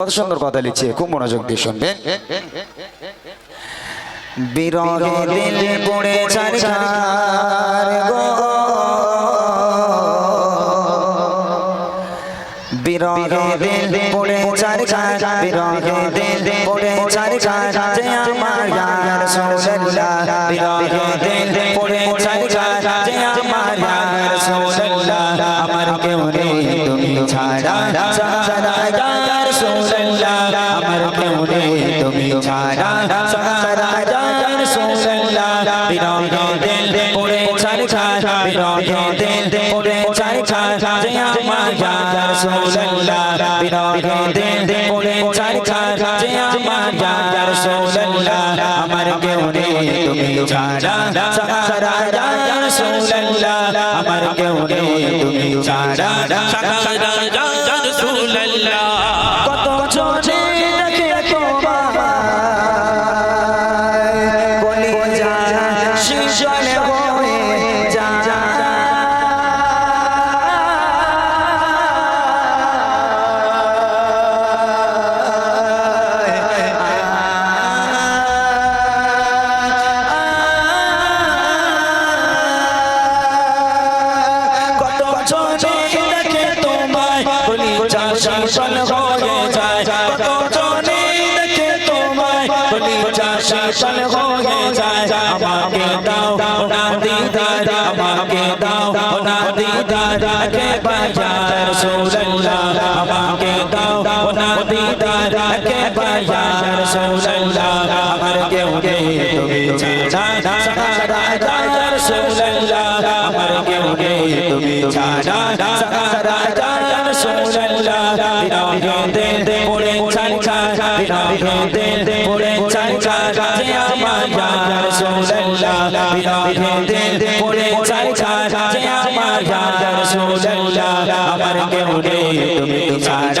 কত সুন্দর কথা লিখছে, খুব মনোযোগ দিয়ে শুনবেন। বিরহে দিল পড়ে ছাড় গো। বিরহে দিল পড়ে ছাড় বিরহে দিল পড়ে ছাড় যে আমার ইয়া রাসূলুল্লাহ বিরহে দিল পড়ে ছাড় যে আমার ইয়া রাসূলুল্লাহ আমার কেউ নেই, তুমি ছাড়া রাসূলুল্লাহ নেই তুমি ছাড়া সারা পড়ে ছাড় যে আমার কেউ নেই তুমি সারা কত দে পড়ে ছাড় বিরহে দে ইয়া দে পড়ে ছাড় ছাড় যে আমার ইয়া চাই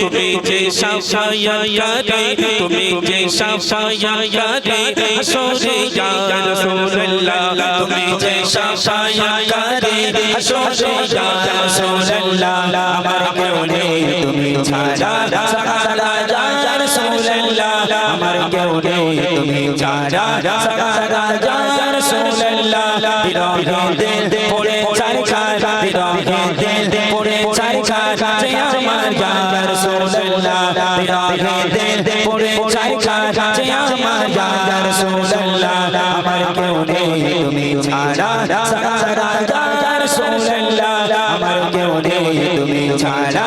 তুমি যে সাফায়া রে তুমি যে সাফায়া রে হাসরে ইয়া রাসূলুল্লাহ, তুমি যে সাফায়া রে হাসরে ইয়া রাসূলুল্লাহ, আমার কেউ নেই, তুমি ছাড়া সারা রাসূলুল্লাহ, আমার কেউ নেই, তুমি ছাড়া সারা রাসূলুল্লাহ, বিরহে দিল পড়ে চারি ছাড়া বিরহে দিল রাসূলুল্লাহ আমার কেউ নেই, তুমি ছাড়া। সারা যা রাসূলুল্লাহ আমার কেউ নেই, তুমি ছাড়া।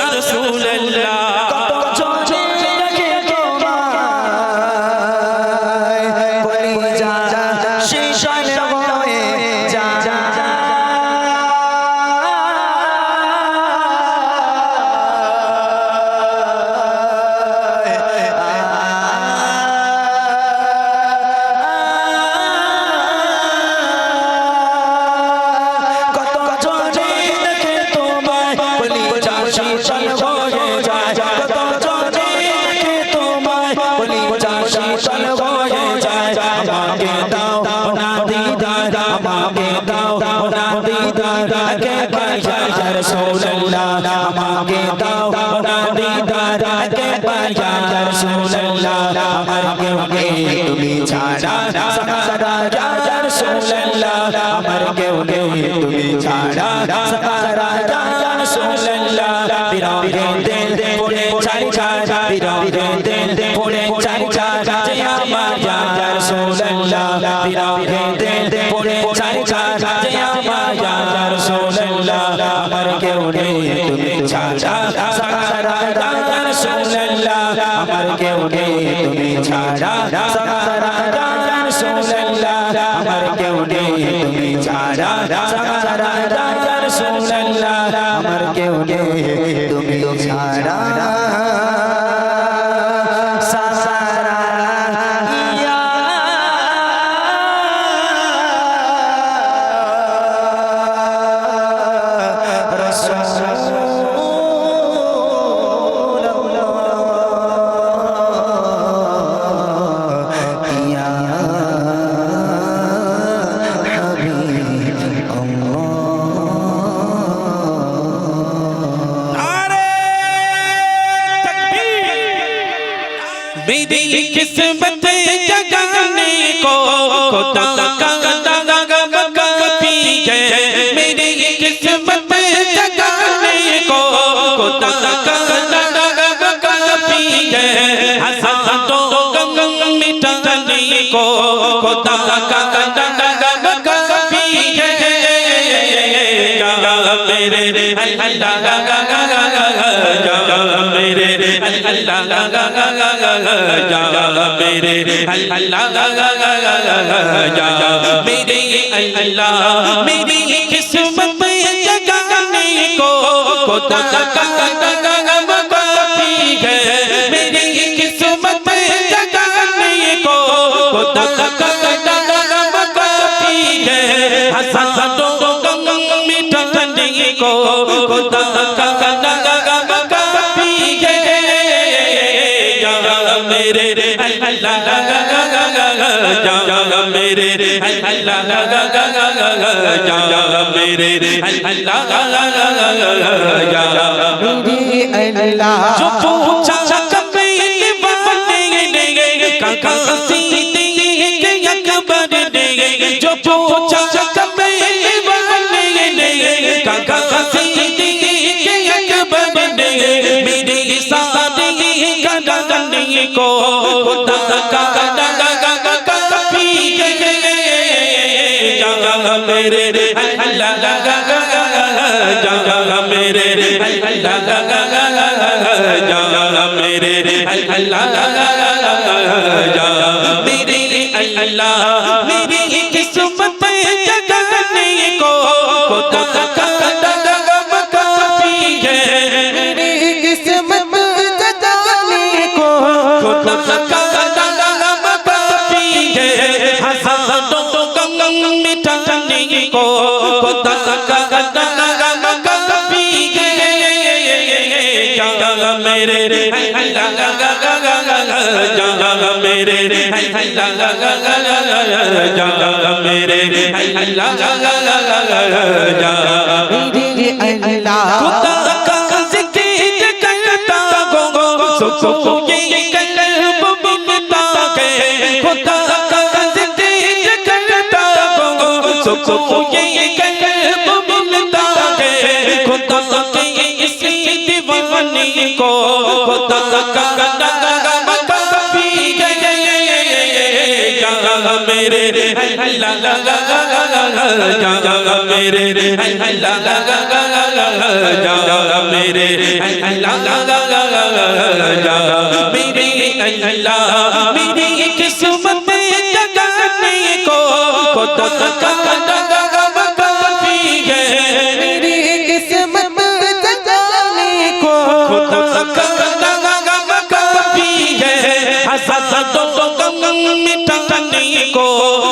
রাসূলুল্লাহ কে ইয়া রাসূলুল্লাহ আমার কেউ তুমি ছাড়া সারা ইয়া রাসূলুল্লাহ আমার কেউ তুমি ছাড়া সারা ইয়া রাসূলুল্লাহ বিরাগে দিল পড়ে চাই চাই বিরাগে দিল পড়ে চাই চাই যে আমার ইয়া রাসূলুল্লাহ বিরাগে দিল পড়ে চাই চাই যে আমার ইয়া রাসূলুল্লাহ আমার কেউ তুমি ছাড়া আমার मेरी किस्मत जगाने को खुदा का काफी है मेरी किस्मत जगाने को खुदा का काफी है हसातों गम मिटाने को खुदा का काफी है या मेरे अल्लाह या मेरे अल्लाह या मेरे अल्लाह या मेरे अल्लाह मेरी या मेरे अल्लाह या मेरे अल्लाह जो पूछा कबीर वाले ने काका सीने के अकबर ने जो पूछा कबीर वाले ने काका सीने के अकबर ने मेरी सादगी करने को खुदा का मेरे अल्लाह या मेरे अल्लाह या मेरे अल्लाह या मेरे अल्लाह mere Allah ja mere Allah ja Allah khuda ka zikr karta go go so so ye kalb bimta ke khuda ka zikr karta go go so so ye kalb bimta ke khuda ke is diwani ko khuda ka मेरे ला ला ला ला ला जा जा मेरे ला ला ला ला ला जा जा मेरे ला ला ला ला ला जा मेरे अल्लाह मेरी किस्मत जगाने को खुद का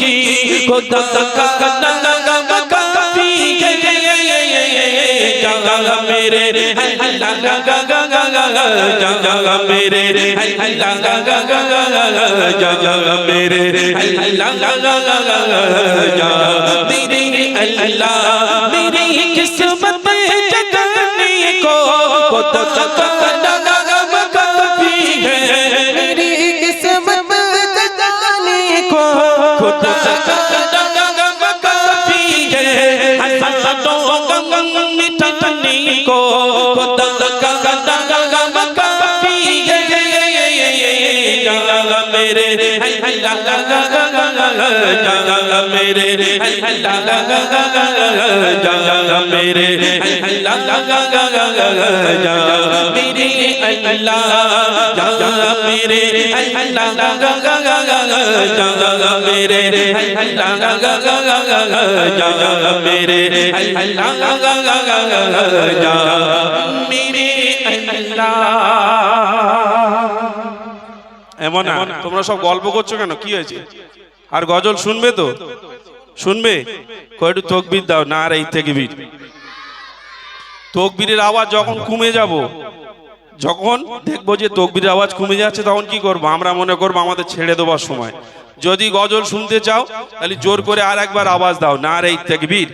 की खुदा का काफी जगा मेरे अल्लाह जगा मेरे अल्लाह जगा मेरे अल्लाह मेरे अल्लाह मेरी किस्मत जगाने को खुद खुदा को मेरे मेरे मेरे मेरे अल्लाह जगा मेरे अल्लाह जगा मेरे अल्लाह जगा मेरे अल्लाह जगा मेरे अल्लाह এমন না তোমরা সব গল্প করছো কেন কি হয়েছে আর গজল শুনবে তো শুনবে কয়টু তকবির দাও না আর এই থেকে বীর তকবীরের আওয়াজ যখন কমে যাব যখন দেখব যে তকবির আওয়াজ কমে যাচ্ছে, তখন কি করব? আমরা মনে করব আমাদের ছেড়ে দেওয়ার সময়। যদি গজল শুনতে চাও, তাহলে জোর করে আর একবার আওয়াজ দাও না রে এই থেকে বীর